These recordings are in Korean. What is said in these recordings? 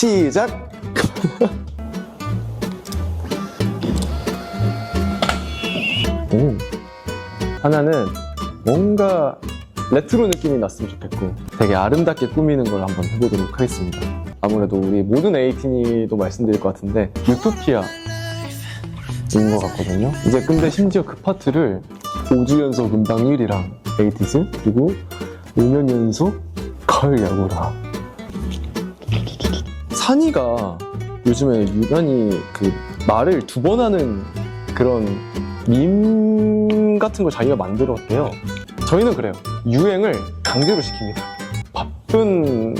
시작! 오. 하나는 뭔가 레트로 느낌이 났으면 좋겠고 되게 아름답게 꾸미는 걸 한번 해보도록 하겠습니다. 아무래도 우리 모든 에이틴이도 말씀드릴 것 같은데 유토피아 인 것 같거든요. 이제 근데 심지어 그 파트를 5주 연속 음방 1위랑 에이티즈 그리고 5년 연속 가을 야구라 산이가 요즘에 유난히 그 말을 두 번 하는 그런 밈 같은 걸 자기가 만들었대요. 저희는 그래요. 유행을 강제로 시킵니다. 바쁜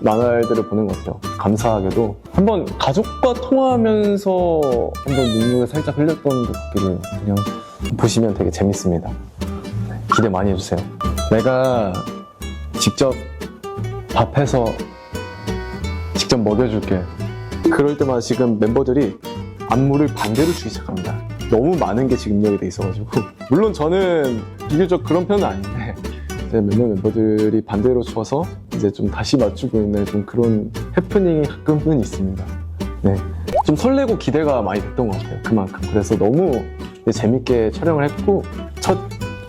나날들을 보낸 것 같아요. 감사하게도 한번 가족과 통화하면서 한번 눈물을 살짝 흘렸던 것 같기도 해요. 그냥 보시면 되게 재밌습니다. 네, 기대 많이 해주세요. 내가 직접 밥해서 직접 먹여줄게. 그럴 때마다 지금 멤버들이 안무를 반대로 주기 시작합니다. 너무 많은 게 지금 입력이 돼 있어가지고 물론 저는 비교적 그런 편은 아닌데 이제 몇몇 멤버들이 반대로 줘서 이제 좀 다시 맞추고 있는 좀 그런 해프닝이 가끔은 있습니다. 네, 좀 설레고 기대가 많이 됐던 것 같아요. 그만큼 그래서 너무 재밌게 촬영을 했고 첫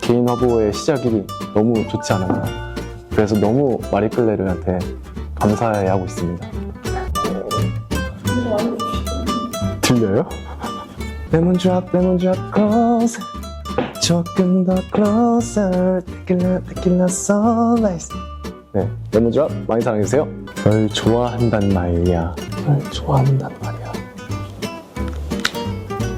개인 화보의 시작이 너무 좋지 않았나. 그래서 너무 마리클레르한테 감사해 하고 있습니다. 들려요? 레몬 드랍 레몬 드랍 close 조금 더 closer tequila sunrise 네 레몬 드랍 많이 사랑해주세요. 널 좋아한단 말이야. 널 좋아한단 말이야